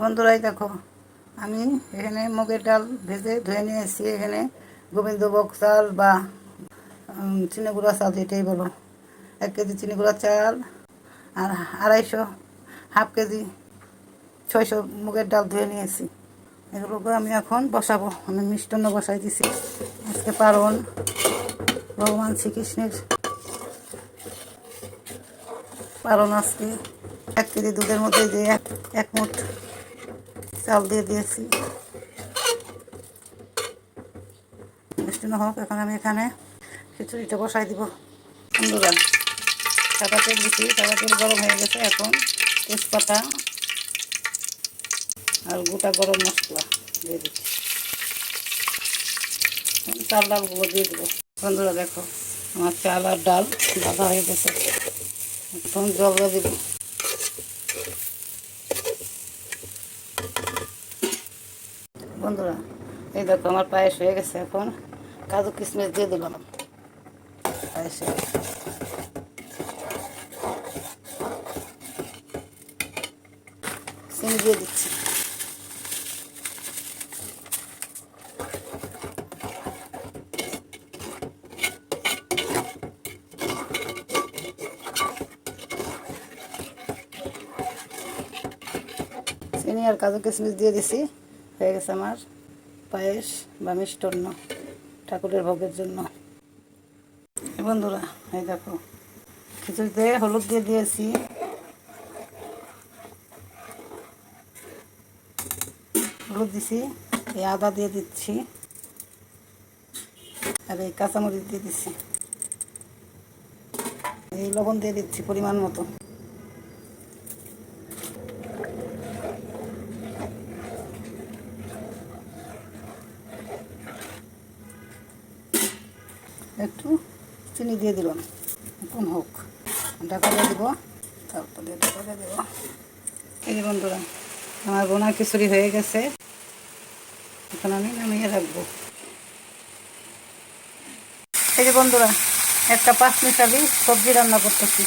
বন্ধুরাই দেখো আমি এখানে মুগের ডাল ভেজে ধুয়ে নিয়ে এসেছি। এখানে গোবিন্দভোগ চাল বা উম, চিনি গুঁড়া চাল যেটাই বলো। এক কেজি চিনি গুঁড়া চাল আর আড়াইশো হাফ কেজি ছয়শো মুগের ডাল ধুয়ে নিয়েছি এগুলোকে আমি এখন বসাবো। আমি মিষ্টান্ন বসাই দিছি। আজকে পারণ ভগবান শ্রীকৃষ্ণের পারণ আজকে। এক কেজি দুধের মধ্যে যে এক মুঠ চাল দিয়ে দিয়েছি। মিষ্টান্ন হোক, এখন আমি এখানে খিচুড়িটা বসাই দিব। বন্ধুরা, সাদা তেল দিচ্ছি সাদা তেল গরম হয়ে গেছে এখন তেজপাতা আর গোটা গরম মশলা দিয়ে দিচ্ছি। চাল ডালগুলো দিয়ে দেবো। বন্ধুরা, দেখো, আমার চাল আর ডাল বাঁধা হয়ে গেছে। এখন জল দেবো। বন্ধুরা, এই দেখো আমার পায়েস হয়ে গেছে এখন। কাজু কিশমিশ দিয়ে দিলাম। পায়েসে চিনি দিয়ে দিচ্ছি। চিনি আর কাজু কিশমিশ দিয়ে দিছি। হয়ে গেছে আমার পায়েস বা মিষ্টান্ন ঠাকুরের ভোগের জন্য। বন্ধুরা, এই দেখো খিচুড়িতে হলুদ দিয়ে দিয়েছি। হলুদ দিছি, এই আদা দিয়ে দিচ্ছি, আর এই কাঁচামরিচ দিয়ে দিচ্ছি। এই লবণ দিয়ে দিচ্ছি পরিমাণ মতো। একটু চিনি দিয়ে দিলাম। কোন হোক। ঢাকা দিয়ে দেবো, তারপরে ঢাকা দিয়ে দেবো। এই যে বন্ধুরা, আমার বোনা খিচুড়ি হয়ে গেছে। এখন আমি নামিয়ে রাখব। এই যে বন্ধুরা, একটা পাঁচ মিশালি সবজি রান্না করতেছি।